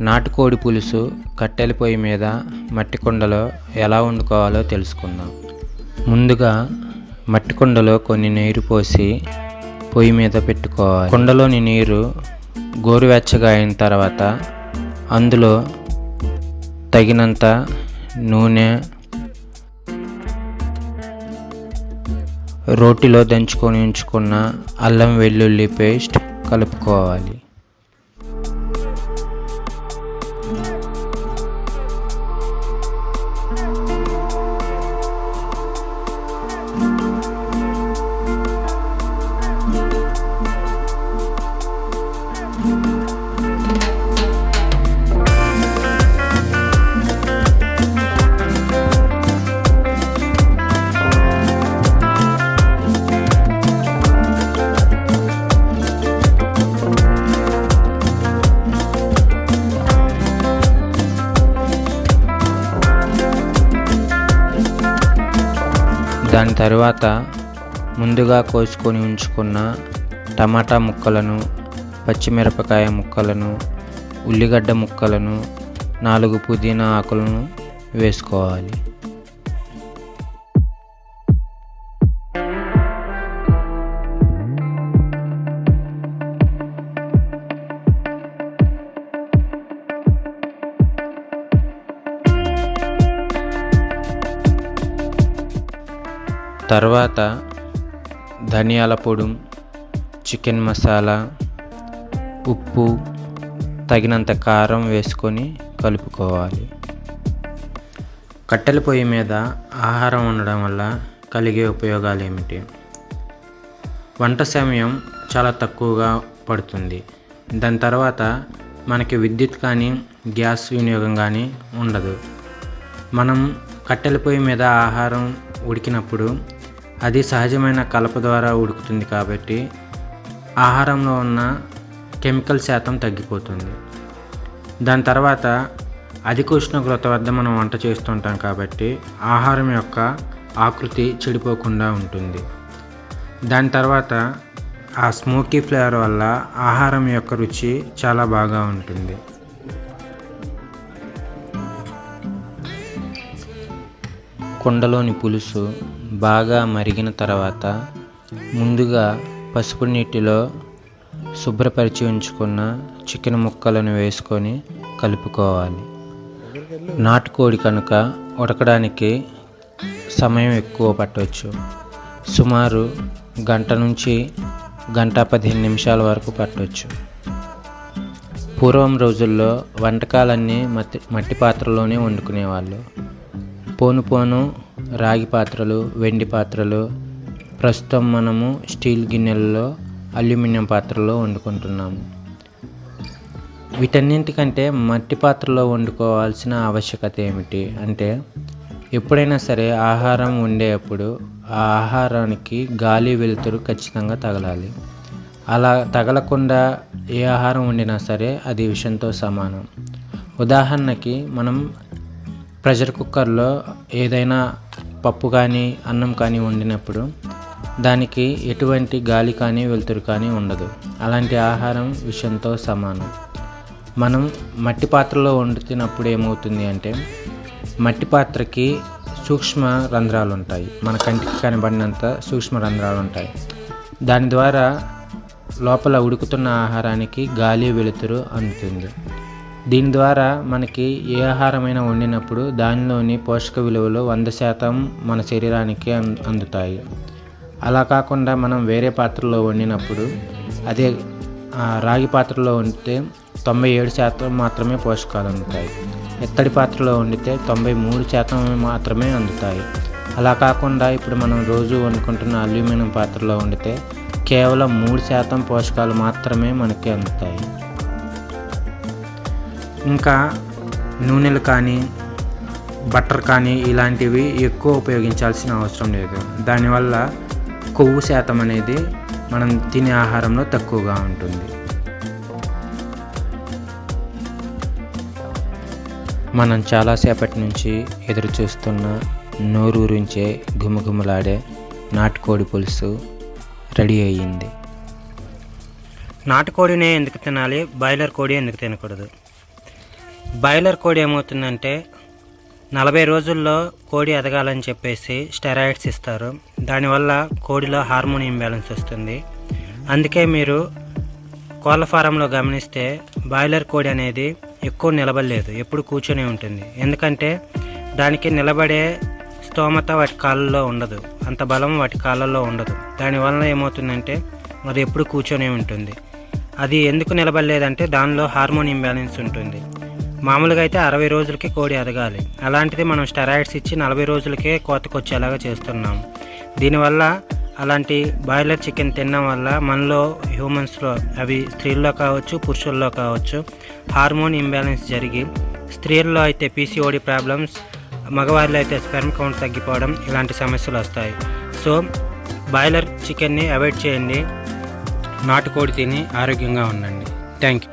నాటుకోడి పులుసు కట్టెల పొయ్యి మీద మట్టి కుండలో ఎలా వండుకోవాలో తెలుసుకుందాం. ముందుగా మట్టి కుండలో కొన్ని నీరు పోసి పొయ్యి మీద పెట్టుకోవాలి. కుండలోని నీరు గోరువెచ్చగా అయిన తర్వాత అందులో తగినంత నూనె రోటిలో దంచుకొని ఉంచుకున్న అల్లం వెల్లుల్లి పేస్ట్ కలుపుకోవాలి. దాని తర్వాత ముందుగా కోసుకొని ఉంచుకున్న టమాటా ముక్కలను పచ్చిమిరపకాయ ముక్కలను ఉల్లిగడ్డ ముక్కలను నాలుగు పుదీనా ఆకులను వేసుకోవాలి. తర్వాత ధనియాల పొడి చికెన్ మసాలా ఉప్పు తగినంత కారం వేసుకొని కలుపుకోవాలి. కట్టెల పొయ్యి మీద ఆహారం ఉండడం వల్ల కలిగే ఉపయోగాలు ఏమిటి? వంట సమయం చాలా తక్కువగా పడుతుంది. దాని తర్వాత మనకి విద్యుత్ కానీ గ్యాస్ వినియోగం కానీ ఉండదు. మనం కట్టెల పొయ్యి మీద ఆహారం ఉడికినప్పుడు అది సహజమైన కలప ద్వారా ఉడుకుతుంది కాబట్టి ఆహారంలో ఉన్న కెమికల్ శాతం తగ్గిపోతుంది. దాని తర్వాత అధిక ఉష్ణోగ్రత వద్ద మనం వంట చేస్తుంటాం కాబట్టి ఆహారం యొక్క ఆకృతి చెడిపోకుండా ఉంటుంది. దాని తర్వాత ఆ స్మోకీ ఫ్లేవర్ వల్ల ఆహారం యొక్క రుచి చాలా బాగా ఉంటుంది. కుండలోని పులుసు బాగా మరిగిన తర్వాత ముందుగా పసుపు నీటిలో శుభ్రపరిచి ఉంచుకున్న చికెన్ ముక్కలను వేసుకొని కలుపుకోవాలి. నాటుకోడి కనుక ఉడకడానికి సమయం ఎక్కువ పట్టవచ్చు. సుమారు గంట నుంచి గంట పదిహేను నిమిషాల వరకు పట్టవచ్చు. పూర్వం రోజుల్లో వంటకాలన్నీ మట్టి మట్టి పాత్రలోనే వండుకునేవాళ్ళు. పోను పోను రాగి పాత్రలు వెండి పాత్రలు ప్రస్తుతం మనము స్టీల్ గిన్నెలలో అల్యూమినియం పాత్రలో వండుకుంటున్నాము. వీటన్నింటికంటే మట్టి పాత్రలో వండుకోవాల్సిన ఆవశ్యకత ఏమిటి? అంటే ఎప్పుడైనా సరే ఆహారం వండేటప్పుడు ఆ ఆహారానికి గాలి వెలుతురు ఖచ్చితంగా తగలాలి. అలా తగలకుండా ఏ ఆహారం వండినా సరే అది విషంతో సమానం. ఉదాహరణకి మనం ప్రెషర్ కుక్కర్లో ఏదైనా పప్పు కానీ అన్నం కానీ వండినప్పుడు దానికి ఎటువంటి గాలి కానీ వెలుతురు కానీ ఉండదు. అలాంటి ఆహారం విషయంతో సమానం. మనం మట్టి పాత్రలో వండుతున్నప్పుడు ఏమవుతుంది అంటే మట్టి పాత్రకి సూక్ష్మ రంధ్రాలు ఉంటాయి. మన కంటికి కనబడినంత సూక్ష్మ రంధ్రాలు ఉంటాయి. దాని ద్వారా లోపల ఉడుకుతున్న ఆహారానికి గాలి వెలుతురు అందుతుంది. దీని ద్వారా మనకి ఏ ఆహారమైనా వండినప్పుడు దానిలోని పోషక విలువలు వంద శాతం మన శరీరానికి అం అందుతాయి. అలా కాకుండా మనం వేరే పాత్రలో వండినప్పుడు అదే రాగి పాత్రలో వండితే తొంభై ఏడు శాతం మాత్రమే పోషకాలు అందుతాయి. ఇత్తడి పాత్రలో వండితే తొంభై మూడు శాతం మాత్రమే అందుతాయి. అలా కాకుండా ఇప్పుడు మనం రోజు వండుకుంటున్న అల్యూమినియం పాత్రలో వండితే కేవలం మూడు శాతం పోషకాలు మాత్రమే మనకి అందుతాయి. ఇంకా నూనెలు కానీ బటర్ కానీ ఇలాంటివి ఎక్కువ ఉపయోగించాల్సిన అవసరం లేదు. దానివల్ల కొవ్వు శాతం అనేది మనం తినే ఆహారంలో తక్కువగా ఉంటుంది. మనం చాలాసేపటి నుంచి ఎదురు చూస్తున్న నోరూరించే గుమగుమలాడే నాటుకోడి పులుసు రెడీ అయ్యింది. నాటుకోడినే ఎందుకు తినాలి? బాయిలర్ కోడి ఎందుకు తినకూడదు? బాయిలర్ కోడి ఏమవుతుందంటే నలభై రోజుల్లో కోడి ఎదగాలని చెప్పేసి స్టెరాయిడ్స్ ఇస్తారు. దానివల్ల కోడిలో హార్మోన్ ఇంబ్యాలెన్స్ వస్తుంది. అందుకే మీరు కోళ్ళ ఫారంలో గమనిస్తే బాయిలర్ కోడి అనేది ఎక్కువ నిలబడలేదు ఎప్పుడు కూర్చొని ఉంటుంది. ఎందుకంటే దానికి నిలబడే స్తోమత వాటి కాళ్ళల్లో ఉండదు అంత బలం వాటి కాళ్ళల్లో ఉండదు. దానివల్ల ఏమవుతుందంటే అది ఎప్పుడు కూర్చొని ఉంటుంది. అది ఎందుకు నిలబడలేదంటే దానిలో హార్మోన్ ఇంబ్యాలెన్స్ ఉంటుంది. మామూలుగా అయితే అరవై రోజులకి కోడి ఎదగాలి. అలాంటిది మనం స్టెరాయిడ్స్ ఇచ్చి నలభై రోజులకే కోతకొచ్చేలాగా చేస్తున్నాం. దీనివల్ల అలాంటి బాయిలర్ చికెన్ తినడం వల్ల మనలో హ్యూమన్స్లో అవి స్త్రీల్లో కావచ్చు పురుషుల్లో కావచ్చు హార్మోన్ ఇంబ్యాలెన్స్ జరిగి స్త్రీల్లో అయితే పీసీఓడి ప్రాబ్లమ్స్ మగవారిలో అయితే స్పెర్మ్ కౌంట్ తగ్గిపోవడం ఇలాంటి సమస్యలు వస్తాయి. సో బాయిలర్ చికెన్ని అవాయిడ్ చేయండి. నాటుకోడి తిని ఆరోగ్యంగా ఉండండి. Thank you